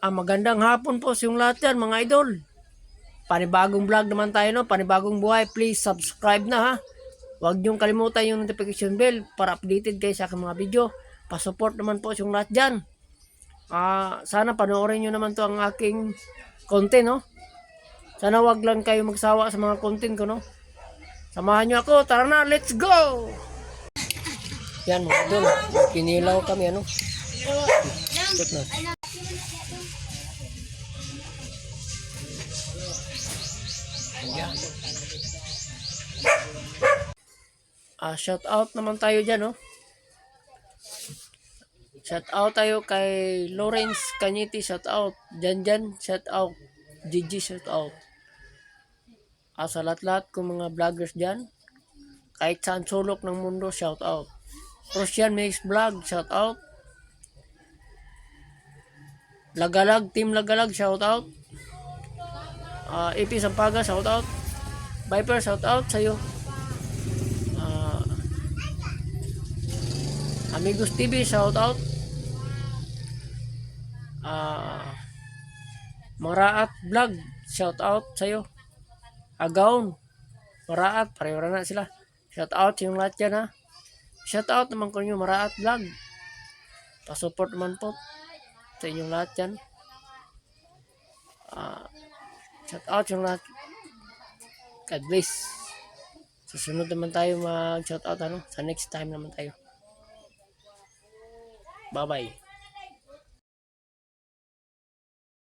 Ah, magandang hapon po sa yung lahat yan, mga idol. Panibagong vlog naman tayo, no? Panibagong buhay. Please subscribe na, ha? Huwag niyong kalimutan yung notification bell para updated kayo sa aking mga video. Pasupport naman po sa yung lahat dyan. Ah, sana panoorin niyo naman to ang aking content, no? Sana wag lang kayo magsawa sa mga content ko, no? Samahan niyo ako. Tara na, let's go! Yan, mga idol. Pinilaw kami, ano? Ikot na. Ah, shout out naman tayo diyan, no? Shout out tayo kay Lawrence Cañete, shout out. Jan Jan, shout out. Gigi, shout out. Ah, sa lahat-lahat kong mga vloggers diyan. Kahit saan sulok ng mundo, shout out. Rosian Mix Vlog, shout out. Lagalag, Team Lagalag, shout out. Ah, AP Sampaga, shout out. Viper, shout out sa'yo. Ah, Amigos TV, shout out. Ah, Maraat Vlog, shout out sa'yo. Agaon, Maraat, pareho na sila. Shout out yung lahat yan ha. Shout out naman ko nyo Maraat Vlog. Pasupport naman po sa inyong lahat yan. Ah, shout out yung lahat. God bless. Susunod naman tayo mag shout out ano. Sa next time naman tayo. Bye bye.